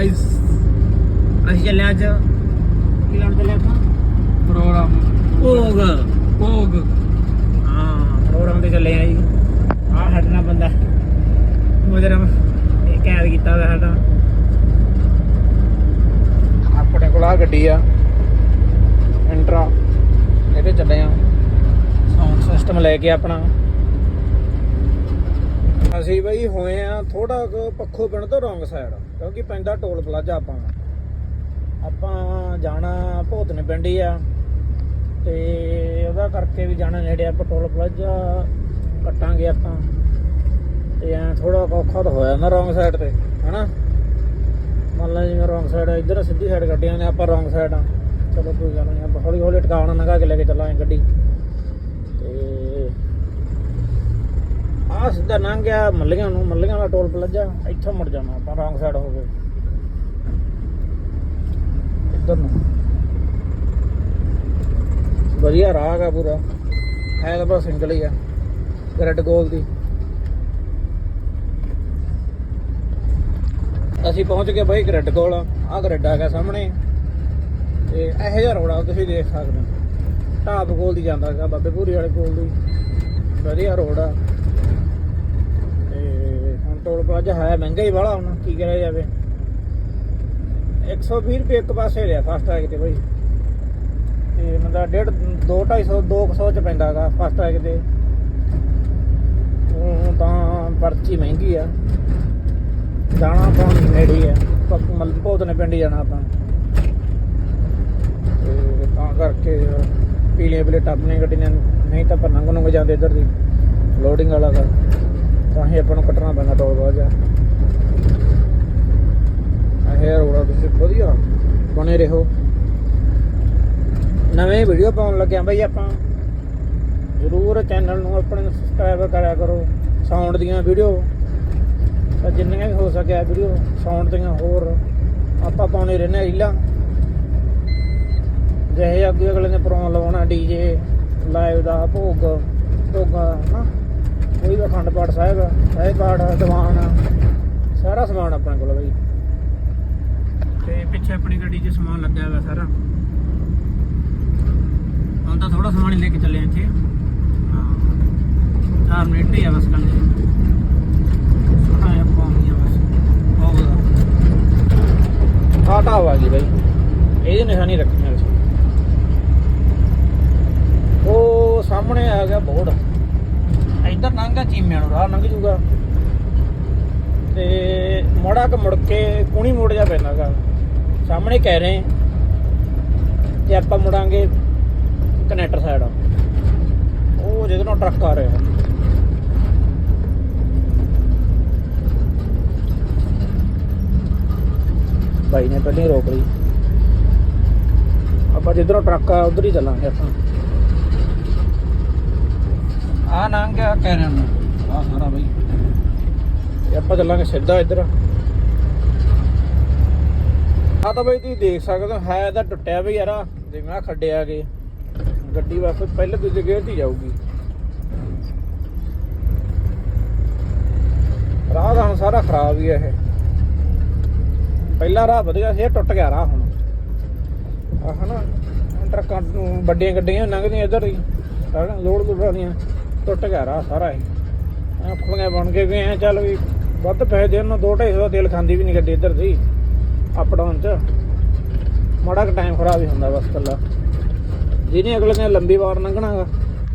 Guys ਅਸੀਂ ਚੱਲੇ ਅੱਜ। ਕੀ ਲੈਣ ਚੱਲੇ ਆਪਾਂ? ਪ੍ਰੋਗਰਾਮ। ਭੋਗ। ਭੋਗ। ਹਾਂ ਪ੍ਰੋਗਰਾਮ ਤੇ ਚੱਲੇ ਆ ਜੀ। ਆਹ ਹਟਣਾ ਬੰਦਾ। ਮੁਜਰਮ ਇਹ ਕੈਦ ਕੀਤਾ ਹੋਇਆ ਸਾਡਾ। ਆਪਣੇ ਕੋਲ ਆ ਗੱਡੀ ਆ। ਇੰਟਰਾ ਇਹਦੇ ਚੱਲੇ ਆ ਸਾਊਂਡ ਸਿਸਟਮ ਲੈ ਕੇ ਆਪਣਾ। ਅਸੀਂ ਬਈ ਹੋਏ ਆ ਥੋੜਾ ਕੁ ਪੱਖੋ ਪਿੰਡ ਤੋਂ ਰੌਂਗ ਸਾਈਡ ਕਿਉਂਕਿ ਪੈਂਦਾ ਟੋਲ ਪਲਾਜ਼ਾ ਆਪਾਂ ਨੂੰ। ਆਪਾਂ ਜਾਣਾ ਭੋਤਨ ਪਿੰਡ ਹੀ ਆ, ਤੇ ਉਹਦਾ ਕਰਕੇ ਵੀ ਜਾਣਾ ਨੇੜੇ ਆ ਟੋਲ ਪਲਾਜ਼ਾ ਕੱਟਾਂਗੇ ਆਪਾਂ। ਤੇ ਐ ਥੋੜਾ ਔਖਾ ਤਾਂ ਹੋਇਆ ਨਾ ਰੌਂਗ ਸਾਈਡ ਤੇ, ਹਨਾ? ਮੰਨ ਲਾ ਜਿਵੇਂ ਰੌਂਗ ਸਾਈਡ ਇੱਧਰ ਸਿੱਧੀ ਸਾਈਡ ਗੱਡੀਆਂ ਨੇ ਆਪਾਂ ਰੌਂਗ ਸਾਈਡ ਆ। ਚਲੋ ਕੋਈ ਗੱਲ ਨਹੀਂ ਆਪਾਂ ਹੌਲੀ ਹੌਲੀ ਟਿਕਾਉਣਾ ਲੰਘਾ ਕੇ ਲੈ ਕੇ ਚੱਲਾਂਗੇ ਗੱਡੀ ਤੇ ਆ ਸਿੱਧਾ ਲੰਘ ਗਿਆ, ਮੱਲੀਆਂ ਨੂੰ, ਮੱਲੀਆਂ ਵਾਲਾ ਟੋਲ ਪਲਾਜ਼ਾ, ਇੱਥੋਂ ਮੁੜ ਜਾਣਾ ਆਪਾਂ, ਰੌਂਗ ਸਾਈਡ ਹੋ ਗਏ। ਇੱਧਰ ਨੂੰ। ਵਧੀਆ ਰਾਹ ਹੈਗਾ ਪੂਰਾ। ਹੈ ਤਾਂ ਬਸ ਸਿੰਗਲ ਹੀ ਆ ਰੈੱਡ ਗੋਲ ਦੀ। ਅਸੀਂ ਪਹੁੰਚ ਗਏ ਬਾਈ ਗ੍ਰਿਡ ਕੋਲ ਆਹ ਗ੍ਰਿਡ ਆ ਗਿਆ ਸਾਹਮਣੇ। ਤੇ ਇਹੋ ਜਿਹਾ ਰੋਡ ਆ ਤੁਸੀਂ ਦੇਖ ਸਕਦੇ ਹੋ। ਢਾਬ ਕੋਲ ਦੀ ਜਾਂਦਾ ਹੈਗਾ, ਬਾਬੇ ਪੂਰੀ ਵਾਲੇ ਕੋਲ ਦੀ। ਵਧੀਆ ਰੋਡ ਆ। ਟੋਲ ਪਲਾਜ਼ਾ ਹੈ ਮਹਿੰਗਾ ਹੀ ਵਾਲਾ, ਹੁਣ ਕੀ ਕਰਿਆ ਜਾਵੇ। 120 ਰੁਪਏ ਇੱਕ ਪਾਸੇ ਲਿਆ ਫਾਸਟੈਗ ਤੇ ਬਾਈ। ਤੇ ਮਤਲਬ ਡੇਢ 2 250 200 ਚ ਪੈਂਦਾ ਹੈਗਾ ਫਸਟ ਤੇ। ਉਹ ਤਾਂ ਪਰਚੀ ਮਹਿੰਗੀ ਆ। ਜਾਣਾ ਆਪਾਂ ਨੇੜੇ ਹੀ ਆ। ਪ- ਮਤਲਬ ਭੋਤਨੇ ਪਿੰਡ ਹੀ ਜਾਣਾ ਆਪਾਂ। ਤੇ ਤਾਂ ਕਰਕੇ ਪੀਲੇ ਪੀਲੇ ਟੱਪਨੇ ਗੱਡੀ ਨੇ, ਨਹੀਂ ਤਾਂ ਪਰ ਨੰਗ ਨੰਗ ਜਾਂਦੇ ਇੱਧਰ ਦੀ। ਲੋਡਿੰਗ ਵਾਲਾ ਦਾ ਤਾਂ ਹੀ ਆਪਾਂ ਨੂੰ ਕੱਟਣਾ ਪੈਂਦਾ ਟੋਲ ਬਾਜਾ ਇਹ ਰੋੜਾ ਤੁਸੀਂ ਵਧੀਆ ਬਣੇ ਰਹੋ। ਨਵੇਂ ਵੀਡੀਓ ਪਾਉਣ ਲੱਗਿਆ ਬਈ ਆਪਾਂ। ਜ਼ਰੂਰ ਚੈਨਲ ਨੂੰ ਆਪਣੇ ਸਬਸਕ੍ਰਾਈਬ ਕਰਿਆ ਕਰੋ। ਸਾਊਂਡ ਦੀਆਂ ਵੀਡੀਓ ਤਾਂ ਜਿੰਨੀਆਂ ਵੀ ਹੋ ਸਕਿਆ ਵੀਡੀਓ ਸਾਊਂਡ ਦੀਆਂ ਹੋਰ ਆਪਾਂ ਪਾਉਣੇ ਰਹਿੰਦੇ ਹਾਂ ਰੀਲਾਂ। ਜਿਹੇ ਅੱਗੇ ਅਗਲੇ ਨੇ ਪ੍ਰੋਗਰਾਮ ਲਵਾਉਣਾ ਡੀਜੇ ਲਾਈਵ ਦਾ ਭੋਗ, ਭੋਗਾ, ਹਨਾ? ਕੋਈ ਵੀ ਅਖੰਡ ਪਾਠ ਸਾਹਿਬ ਸਾਹਿਬ ਪਾਠ ਦੀਵਾਨ ਸਾਰਾ ਸਮਾਨ ਆਪਣੇ ਕੋਲ ਬਈ। ਤੇ ਪਿੱਛੇ ਆਪਣੀ ਗੱਡੀ 'ਚ ਸਮਾਨ ਲੱਗਿਆ ਹੋਇਆ ਸਾਰਾ। ਹੁਣ ਤਾਂ ਥੋੜਾ ਸਮਾਨ ਹੀ ਲੈ ਕੇ ਚੱਲੇ ਇੱਥੇ। ਹਾਂ। ਚਾਰ ਮਿੰਟ ਹੀ ਆ ਬਸ ਕੱਲੇ ਹਾਂ ਆਪਾਂ ਆਉਂਦੀਆਂ ਬਸ। ਬਹੁਤ ਆਟਾ ਆ ਗਈ ਬਈ। ਇਹਦੀ ਨਿਸ਼ਾਨੀ ਰੱਖਣੀ ਅਸੀਂ। ਉਹ ਸਾਹਮਣੇ ਆ ਗਿਆ ਬੋਰਡ। ਇੱਧਰ ਲੰਘਾ ਚੀਮਿਆਂ ਨੂੰ ਰਾਹ ਲੰਘ ਜੂਗਾ। ਤੇ ਮੋੜਾ ਕ ਮੁੜ ਕੇ ਕੁਣੀ ਮੋੜ ਜਾ ਪੈਣਾਗਾ ਸਾਹਮਣੇ ਕਹਿ ਰਹੇ ਕਿ ਆਪਾਂ ਮੁੜਾਂਗੇ ਕਨੈਕਟਰ ਸਾਈਡ ਉਹ ਜਿਹਦੇ ਨਾਲ ਟਰੱਕ ਆ ਰਿਹਾ। ਭਾਈ ਨੇ ਪਹਿਲਾਂ ਰੋਕ ਲਈ। ਆਪਾਂ ਜਿੱਧਰੋਂ ਟਰੱਕ ਆ, ਉਧਰ ਹੀ ਚੱਲਾਂਗੇ ਆਪਾਂ। ਆ ਲੰਘ ਗਿਆ ਕਹਿ ਨੂੰ। ਆ ਸਾਰਾ ਬਈ। ਤੇ ਆਪਾਂ ਚੱਲਾਂਗੇ ਸਿੱਧਾ ਇੱਧਰ। ਆ ਤਾਂ ਬਈ ਤੁਸੀਂ ਦੇਖ ਸਕਦੇ ਹੋ, ਹੈ ਤਾਂ ਟੁੱਟਿਆ ਵੀ ਯਾਰ ਜਿਵੇਂ ਆ ਖੱਡੇ ਆ ਗਏ। ਗੱਡੀ ਵਾਪਸ ਪਹਿਲੇ ਦੂਜੇ ਗੇਅਰ 'ਚ ਜਾਊਗੀ। ਰਾਹ ਦਾ ਹੁਣ ਸਾਰਾ ਖਰਾਬ ਹੀ ਹੈ ਇਹ। ਪਹਿਲਾ ਰਾਹ ਵਧੀਆ ਸੀ, ਇਹ ਟੁੱਟ ਗਿਆ ਰਾਹ ਹੁਣ। ਆਹ ਹਨਾ ਟਰੱਕਾਂ ਵੱਡੀਆਂ ਗੱਡੀਆਂ ਲੰਘਦੀਆਂ ਇੱਧਰ ਹੀ। ਲੋੜ ਲੋਡ ਵਾਲੀਆਂ। ਟੁੱਟ ਗਿਆ ਰਾਹ ਸਾਰਾ ਹੀ ਅੱਖੀਆਂ ਬਣ ਕੇ ਗਏ ਆ ਚੱਲ ਵੀ ਵੱਧ ਪੈਸੇ ਦੇਣ ਨੂੰ 2.5 ਦਾ ਤੇਲ ਖਾਂਦੀ ਵੀ ਨਹੀਂ ਗੱਡੀ ਇੱਧਰ ਦੀ ਅਪ ਡਾਊਨ ਚ। ਮਾੜਾ ਕੁ ਟਾਈਮ ਖਰਾਬ ਹੀ ਹੁੰਦਾ ਬਸ ਕੱਲਾ ਜਿਹਨੇ ਅਗਲੇ ਨੇ ਲੰਬੀ ਵਾਰ ਲੰਘਣਾ ਗਾ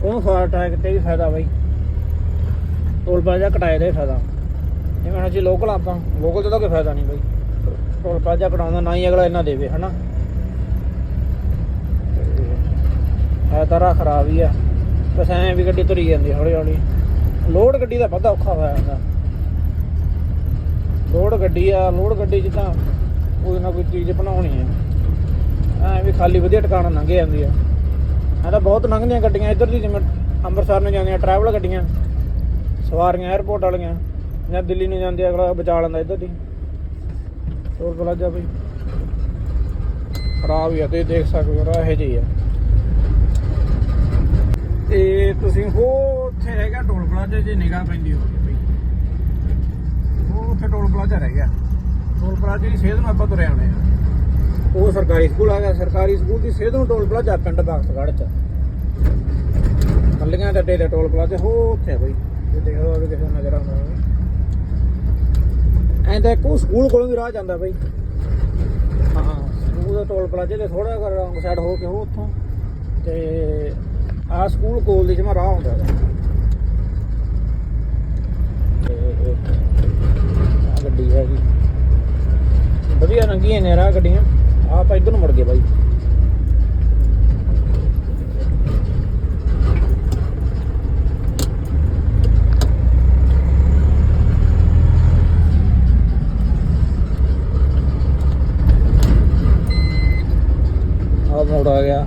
ਉਹਨੂੰ ਫਾਸਟ ਟੈਗ ਤੇ ਵੀ ਫਾਇਦਾ ਬਾਈ। ਟੋਲ ਪਲਾਜ਼ਾ ਕਟਾਏ ਦਾ ਹੀ ਫਾਇਦਾ। ਜਿਵੇਂ ਹੁਣ ਅਸੀਂ ਲੋਕਲ ਆਪਾਂ ਲੋਕਲ ਤੇ ਤਾਂ ਕੋਈ ਫਾਇਦਾ ਨਹੀਂ ਬਾਈ। ਟੋਲ ਪਲਾਜ਼ਾ ਕਟਾਉਂਦਾ ਨਾ ਹੀ ਅਗਲਾ ਇੰਨਾ ਦੇਵੇ, ਹਨਾ? ਹੈ ਤਾਂ ਰਾਹ ਖਰਾਬ ਹੀ ਆ। ਬਸ ਐਂ ਵੀ ਗੱਡੀ ਤੁਰੀ ਜਾਂਦੀ ਹੌਲੀ ਹੌਲੀ। ਲੋਡ ਗੱਡੀ ਦਾ ਵੱਧਾ ਔਖਾ ਹੋਇਆ ਜਾਂਦਾ ਲੋਡ ਗੱਡੀ ਆ, ਲੋਡ ਗੱਡੀ 'ਚ ਤਾਂ ਕੋਈ ਨਾ ਕੋਈ ਚੀਜ਼ ਬਣਾਉਣੀ ਆ। ਐਂ ਵੀ ਖਾਲੀ ਵਧੀਆ ਟਿਕਾਣਾ ਲੰਘ ਜਾਂਦੀ ਆ। ਐ ਤਾਂ ਬਹੁਤ ਲੰਘਦੀਆਂ ਗੱਡੀਆਂ, ਇੱਧਰ ਦੀ ਜਿਵੇਂ ਅੰਮ੍ਰਿਤਸਰ ਨੂੰ ਜਾਂਦੀਆਂ ਟਰੈਵਲ ਗੱਡੀਆਂ, ਸਵਾਰੀਆਂ 에어ਪੋਰਟ ਵਾਲੀਆਂ, ਜਾਂ ਦਿੱਲੀ ਨੂੰ ਜਾਂਦੇ ਅਗਲਾ ਬਚਾ ਲੈਂਦਾ ਇੱਧਰ ਦੀ। ਟੋਲ ਪਲਾਜ਼ਾ ਵੀ ਖਰਾਬ ਹੀ ਆ, ਤੁਸੀਂ ਦੇਖ ਸਕਦੇ ਹੋ ਰਾਹ ਇਹੋ ਜਿਹੀ ਆ। ਤੇ ਤੁਸੀਂ ਹੋ ਉੱਥੇ ਰਹਿ ਟੋਲ ਪਲਾਜ਼ਾ, ਜੇ ਨਿਗਾਹ ਪੈਂਦੀ ਹੋਵੇ ਬਈ। ਉਹ ਉੱਥੇ ਟੋਲ ਪਲਾਜ਼ਾ ਰਹਿ ਗਿਆ। ਟੋਲ ਪਲਾਜ਼ੇ ਦੀ ਸੇਧ ਨੂੰ ਆਪਾਂ ਤੁਰੇ ਆਉਣੇ ਆ। ਉਹ ਸਰਕਾਰੀ ਸਕੂਲ ਆ ਗਿਆ, ਸਰਕਾਰੀ ਸਕੂਲ ਦੀ ਸੇਧ ਨੂੰ ਟੋਲ ਪਲਾਜ਼ਾ, ਪਿੰਡ ਬਖਤਗੜ੍ਹ ਚ। ਕੱਲੀਆਂ ਦੇ ਅੱਡੇ ਤੇ ਟੋਲ ਪਲਾਜ਼ਾ ਹੋ ਉੱਥੇ ਆ ਬਈ। ਜੇ ਦੇਖ ਲਓ ਅਗੇ ਕਿਸੇ ਨੂੰ ਨਜ਼ਰ ਆਉਂਦਾ ਹੋਵੇ। ਐਂ ਤਾਂ ਇੱਕੋ ਸਕੂਲ ਕੋਲੋਂ ਵੀ ਰਾਹ ਜਾਂਦਾ ਬਈ। ਹਾਂ, ਸਕੂਲ ਦਾ ਟੋਲ ਪਲਾਜ਼ੇ ਤੇ ਥੋੜਾ ਜਿਹਾ ਰੌਂਗ ਸਾਈਡ ਹੋ ਕੇ ਉਹ ਉੱਥੋਂ। ਤੇ ਆਹ ਸਕੂਲ ਕੋਲ ਦੀ ਜਮਾ ਰਾਹ ਹੁੰਦਾ ਹੈਗਾ ਗੱਡੀ ਹੈਗੀ। ਵਧੀਆ ਰੰਗੀਆਂ ਨੇ ਰਾਹ ਗੱਡੀਆਂ। ਆਹ ਆਪਾਂ ਇੱਧਰ ਨੂੰ ਮੁੜ ਗਏ ਬਾਈ। ਆ ਮੋੜ ਆ ਗਿਆ।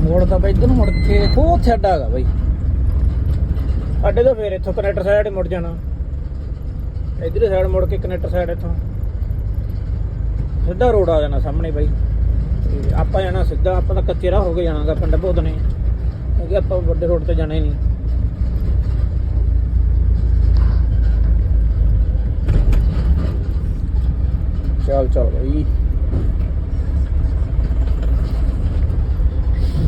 ਮੋੜ ਤਾਂ ਬਈ ਇੱਧਰ ਨੂੰ ਮੁੜ ਕੇ ਅੱਡਾ ਹੈਗਾ ਬਾਈ। ਅੱਡੇ ਤੋਂ ਫੇਰ ਇੱਥੋਂ ਕਨੈਕਟਰ ਸਾਈਡ ਮੁੜ ਜਾਣਾ। ਇਧਰ ਸਾਈਡ ਮੁੜ ਕੇ ਕਨੈਕਟਰ ਸਾਈਡ ਇੱਥੋਂ। ਸਿੱਧਾ ਰੋਡ ਆ ਜਾਣਾ ਸਾਹਮਣੇ ਬਾਈ। ਤੇ ਆਪਾਂ ਜਾਣਾ ਸਿੱਧਾ, ਆਪਾਂ ਤਾਂ ਕੱਚੇ ਰਾਹ ਹੋ ਕੇ ਜਾਣਾਗਾ ਪਿੰਡ ਭੋਦਨੇ। ਕਿਉਂਕਿ ਆਪਾਂ ਵੱਡੇ ਰੋਡ ਤੇ ਜਾਣਾ ਹੀ ਨਹੀਂ। ਚੱਲ ਚੱਲ ਬਾਈ।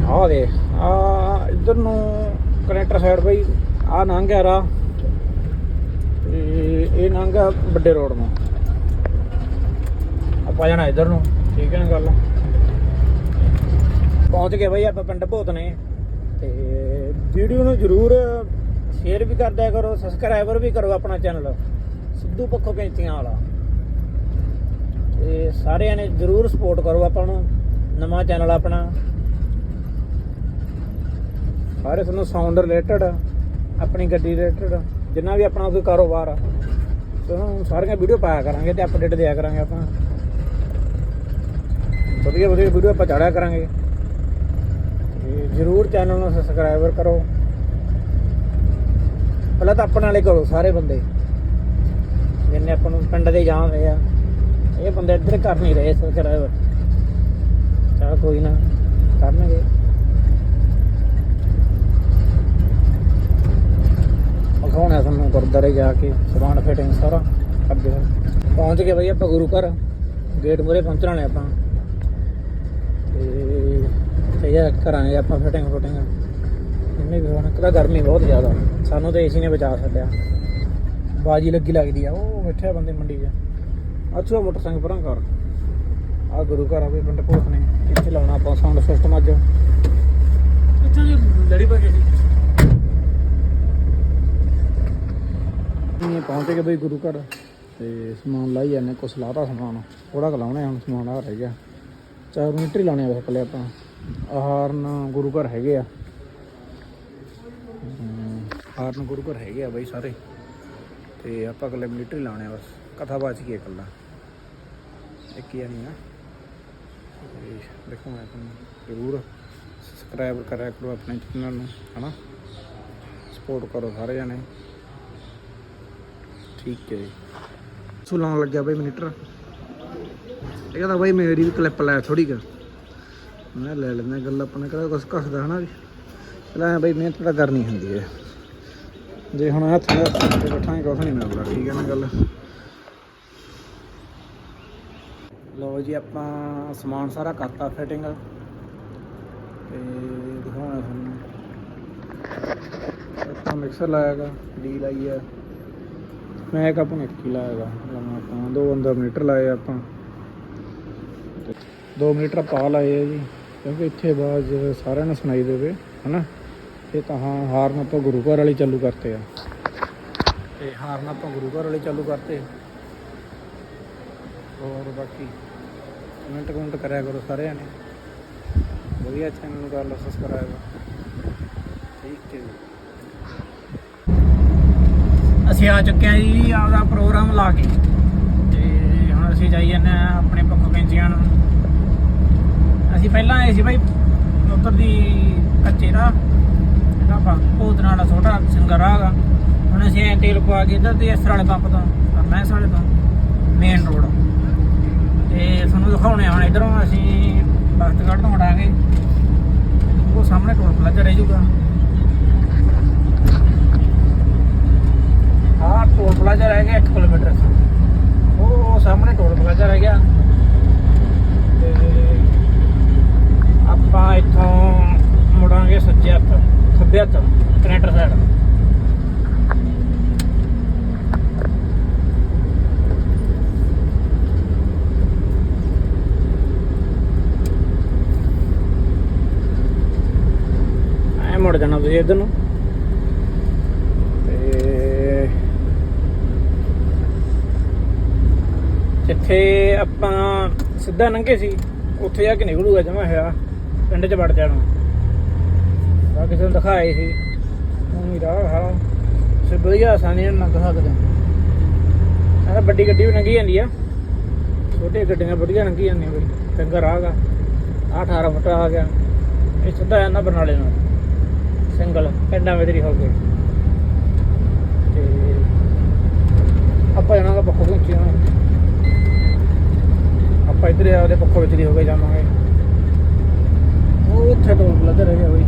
ਆ ਦੇ ਆ ਇਧਰ ਨੂੰ ਕਨੈਕਟਰ ਸਾਈਡ ਬਈ, ਆ ਲੰਘਿਆ ਰਾਹ ਤੇ ਇਹ ਲੰਘਿਆ ਵੱਡੇ ਰੋਡ ਨੂੰ। ਆਪਾਂ ਜਾਣਾ ਇਧਰ ਨੂੰ, ਠੀਕ ਹੈ ਨਾ ਗੱਲ? ਪਹੁੰਚ ਗਏ ਬਈ ਆਪਾਂ ਪਿੰਡ ਭੋਤ ਨੇ। ਤੇ ਵੀਡੀਓ ਨੂੰ ਜਰੂਰ ਸ਼ੇਅਰ ਵੀ ਕਰਦਿਆ ਕਰੋ ਸਬਸਕ੍ਰਾਈਬਰ ਵੀ ਕਰੋ ਆਪਣਾ ਚੈਨਲ ਸਿੱਧੂ ਪੱਖੋ ਕੈਂਚੀਆਂ ਵਾਲਾ। ਤੇ ਸਾਰਿਆਂ ਨੇ ਜਰੂਰ ਸਪੋਰਟ ਕਰੋ ਆਪਾਂ ਨੂੰ। ਨਵਾਂ ਚੈਨਲ ਆਪਣਾ। ਸਾਰੇ ਤੁਹਾਨੂੰ ਸਾਊਂਡ ਰਿਲੇਟਡ ਆਪਣੀ ਗੱਡੀ ਰਿਲੇਟਡ ਜਿੰਨਾ ਵੀ ਆਪਣਾ ਕੋਈ ਕਾਰੋਬਾਰ ਆ। ਤੇ ਸਾਰੀਆਂ ਵੀਡੀਓ ਪਾਇਆ ਕਰਾਂਗੇ ਤੇ ਅਪਡੇਟ ਦਿਆ ਕਰਾਂਗੇ ਆਪਾਂ। ਵਧੀਆ ਵਧੀਆ ਵੀਡੀਓ ਆਪਾਂ ਚਾੜਿਆ ਕਰਾਂਗੇ। ਤੇ ਜਰੂਰ ਚੈਨਲ ਨੂੰ ਸਬਸਕ੍ਰਾਈਬਰ ਕਰੋ। ਪਹਿਲਾਂ ਤਾਂ ਆਪਣੇ ਵਾਲੇ ਕਰੋ ਸਾਰੇ ਬੰਦੇ, ਜਿੰਨੇ ਆਪਾਂ ਨੂੰ ਪਿੰਡ ਦੇ ਜਾਂਦੇ ਆ, ਇਹ ਬੰਦੇ ਇੱਧਰ ਕਰ ਨਹੀਂ ਰਹੇ ਸਬਸਕ੍ਰਾਈਬਰ ਚਾ ਕੋਈ ਨਾ, ਕਰਨਗੇ। ਦਿਖਾਉਣਾ ਤੁਹਾਨੂੰ ਗੁਰਦਾਰੇ ਜਾ ਕੇ, ਸਮਾਨ ਫਿਟਿੰਗ ਸਾਰਾ ਕਰਦੇ ਪਹੁੰਚ ਗਏ ਬਈ ਆਪਾਂ ਗੁਰੂ ਘਰ। ਗੇਟ ਮੂਰੇ ਪਹੁੰਚਣ ਵਾਲੇ ਆਪਾਂ। ਤੇ ਤੇ ਇਹ ਕਰਾਂਗੇ ਆਪਾਂ ਫਿਟਿੰਗ ਫੁਟਿੰਗ। ਇੰਨੇ ਵੀ ਹੁਣ ਕਿਹੜਾ ਗਰਮੀ ਬਹੁਤ ਜ਼ਿਆਦਾ। ਸਾਨੂੰ ਤਾਂ ਏਸੀ ਨੇ ਬਚਾ ਛੱਡਿਆ। ਬਾਜੀ ਲੱਗੀ ਲੱਗਦੀ ਆ, ਉਹ ਬੈਠੇ ਆ ਬੰਦੇ ਮੰਡੀ 'ਚ। ਅੱਛਾ, ਮੋਟਰਸਾਈਕਲ ਪਰਾਂ ਕਰ ਆ ਗੁਰੂ ਘਰ ਆ ਵੀ ਪਿੰਡ ਭੋਤ ਨੇ ਇੱਥੇ ਲਾਉਣਾ ਆਪਾਂ ਸਾਊਂਡ ਸਿਸਟਮ ਅੱਜ। ਇੱਥੇ ਜੀ ਲੜੀ ਪਾ ਗਈ ਇਹ ਪਹੁੰਚ ਗਏ ਬਈ ਗੁਰੂ ਘਰ। ਤੇ ਸਮਾਨ ਲਾਈ ਜਾਂਦੇ ਕੁਛ ਲਾਤਾ ਸਮਾਨ। ਥੋੜਾ ਕੁ ਲਾਉਣਾ ਹੁਣ ਸਮਾਨ ਆ ਰਹਿ ਗਿਆ। ਚਾਰ ਮੀਟਰ ਲਾਉਣੇ ਆ ਵੈਸੇ ਕੱਲੇ ਆਪਾਂ ਆਹਾਰਨ ਗੁਰੂ ਘਰ ਹੈਗੇ ਆ। ਹਮ, ਗੁਰੂ ਘਰ ਹੈਗੇ ਆ ਬਈ ਸਾਰੇ। ਤੇ ਆਪਾਂ ਕੱਲੇ ਮੀਟਰ ਲਾਉਣੇ ਆ ਬਸ। ਕਥਾ ਬਾਚ ਕੀ ਇਕੱਲਾ। ਇੱਕ ਹੀ ਆ ਨਹੀਂ ਆ? ਦੇਖੋ ਮੈਂ ਤੁਹਾਨੂੰ ਜ਼ਰੂਰ ਸਬਸਕ੍ਰਾਈਬ ਕਰਿਆ ਕਰੋ ਆਪਣੇ ਚੈਨਲ ਨੂੰ ਹਨਾ? ਸਪੋਰਟ ਕਰੋ ਸਾਰੇ ਜਣੇ। ਠੀਕ ਹੈ ਜੀ। ਸੋ ਲਾਉਣ ਲੱਗਿਆ ਬਾਈ ਮੀਟਰ ਇਹ ਕਹਿੰਦਾ ਬਈ ਮੇਰੀ ਵੀ ਕਲਿੱਪ ਲੈ ਥੋੜੀ ਕਰ ਮੈਂ ਲੈ ਲੈਂਦਾ ਗੱਲ ਆਪਣਾ ਕਿਹੜਾ ਕੁਛ ਘਸਦਾ ਹਨਾ ਵੀ। ਚਲਾ ਬਈ, ਮਿਹਨਤ ਤਾਂ ਕਰਨੀ ਹੁੰਦੀ ਹੈ। ਜੇ ਹੁਣ ਹੱਥ ਨਾਲ ਬੈਠਾਂਗੇ ਕੁਛ ਨਹੀਂ ਮਿਲਦਾ, ਠੀਕ ਹੈ ਨਾ ਗੱਲ? ਲਓ ਜੀ, ਆਪਾਂ ਸਮਾਨ ਸਾਰਾ ਕਰਤਾ ਫਿਟਿੰਗ ਤੇ ਦਿਖਾਉਣਾ ਤੁਹਾਨੂੰ। ਆਪਾਂ ਮਿਕਸਰ ਲਾਇਆਗਾ ਡੀ ਲਾਈ ਹੈ। ਮੈਂ ਇੱਕ ਆਪਾਂ ਨੇ ਇੱਕ ਹੀ ਲਾਇਆਗਾ ਲੰਮਾ ਆਪਾਂ। ਦੋ ਅੰਦਰ ਮੀਟਰ ਲਾਏ ਆਪਾਂ। ਤੇ ਦੋ ਮੀਟਰ ਪਾ ਲਾਏ ਆ ਜੀ। ਕਿਉਂਕਿ ਇੱਥੇ ਬਾਅਦ ਸਾਰਿਆਂ ਨੂੰ ਸੁਣਾਈ ਦੇਵੇ, ਹਨਾ? ਇਹ ਤਾਂ ਹਾਂ, ਹਾਰਨ ਆਪਾਂ ਗੁਰੂ ਘਰ ਵਾਲੀ ਚਾਲੂ ਕਰਤੇ ਆ। ਤੇ ਹਾਰਨ ਆਪਾਂ ਗੁਰੂ ਘਰ ਵਾਲੀ ਚਾਲੂ ਕਰਤੇ। ਹੋਰ ਬਾਕੀ ਕਮੈਂਟ ਕਮੈਂਟ ਕਰਿਆ ਕਰੋ ਸਾਰਿਆਂ ਨੇ। ਵਧੀਆ ਚੈਨਲ ਨੂੰ ਕਰ ਲਓ ਸਬਸਕ੍ਰਾਈਬ ਠੀਕ ਹੈ ਜੀ। ਅਸੀਂ ਆ ਚੁੱਕੇ ਹਾਂ ਜੀ ਆਪਦਾ ਪ੍ਰੋਗਰਾਮ ਲਾ ਕੇ। ਤੇ ਹੁਣ ਅਸੀਂ ਜਾਈ ਜਾਂਦੇ ਹਾਂ ਆਪਣੇ ਪੱਖੋ ਕੈਂਚੀਆਂ ਨੂੰ। ਅਸੀਂ ਪਹਿਲਾਂ ਆਏ ਸੀ ਭਾਈ ਉੱਧਰ ਦੀ ਕੱਚੇ ਦਾ। ਜਿਹੜਾ ਆਪਾਂ ਵਾਲਾ ਛੋਟਾ ਸਿੰਗਰ ਹੈਗਾ। ਹੁਣ ਅਸੀਂ ਐਂ ਤੇਲ ਪਵਾ ਕੇ ਇੱਧਰ ਦੀ ਅਸਰ ਵਾਲੇ ਪੰਪ ਤੋਂ ਮਹਿਸ ਵਾਲੇ ਤੋਂ ਮੇਨ ਰੋਡ ਤੇ ਤੁਹਾਨੂੰ ਦਿਖਾਉਣੇ ਆ ਹੁਣ ਇਧਰੋਂ ਅਸੀਂ ਬਖਤਗੜ੍ਹ ਤੋਂ ਉਡਾਂਗੇ ਉਹ ਸਾਹਮਣੇ ਟੋਲ ਪਲਾਜ਼ਾ ਰਹਿ ਜਾਊਗਾ ਆਹ ਟੋਲ ਪਲਾਜ਼ਾ ਰਹਿ ਗਿਆ 1 ਕਿਲੋਮੀਟਰ ਉਹ ਸਾਹਮਣੇ ਟੋਲ ਪਲਾਜ਼ਾ ਰਹਿ ਰਹਿ ਗਿਆ ਤੇ ਆਪਾਂ ਇੱਥੋਂ ਮੁੜਾਂਗੇ ਸੱਜੇ ਹੱਥ ਖੱਬੇ ਹੱਥ ਕਨੈਕਟਰ ਸਾਈਡ ਐ ਮੁੜ ਜਾਣਾ ਤੁਸੀਂ ਇੱਧਰ ਨੂੰ ਤੇ ਜਿੱਥੇ ਆਪਾਂ ਸਿੱਧਾ ਲੰਘੇ ਸੀ, ਉੱਥੇ ਜਾ ਕੇ ਨਿਕਲੂਗਾ ਜਮਾ ਹੋਇਆ, ਪਿੰਡ ਚ ਵੜ ਜਾਣਾ। ਤਾਂ ਕਿਸੇ ਨੂੰ ਦਿਖਾਏ ਸੀ ਉਹ ਰਾਹ ਹਾਲਾ ਸੇ ਵਧੀਆ ਆਸਾਨੀ ਨਾਲ ਲੰਘ ਸਕਦੇ ਆ ਵੱਡੀ ਗੱਡੀ ਵੀ ਲੰਘੀ ਜਾਂਦੀ ਆ। ਛੋਟੀਆਂ ਗੱਡੀਆਂ ਵਧੀਆ ਲੰਘੀ ਜਾਂਦੀਆਂ ਬਈ, ਚੰਗਾ ਰਾਹ ਗਾ ਆਹ 18 ਫੁੱਟ ਆ ਗਿਆ। ਇਹ ਸਿੱਧਾ ਜਾਂਦਾ ਬਰਨਾਲੇ ਨੂੰ। ਸਿੰਗਲ, ਪਿੰਡਾਂ ਵਿੱਚ ਹੀ ਹੋ ਗਏ ਤੇ ਆਪਾਂ ਜਾਣਾ ਦਾ ਪੱਖੋਂ ਪਹੁੰਚੀ ਜਾਣਾ ਆਪਾਂ ਇੱਧਰ ਆ, ਉਹਦੇ ਪੱਖੋਂ ਵਿੱਚ ਦੀ ਹੋ ਕੇ ਜਾਵਾਂਗੇ। ਉਹ ਉੱਥੇ ਤੋਂ ਲੱਗ ਰਿਹਾ ਬਈ।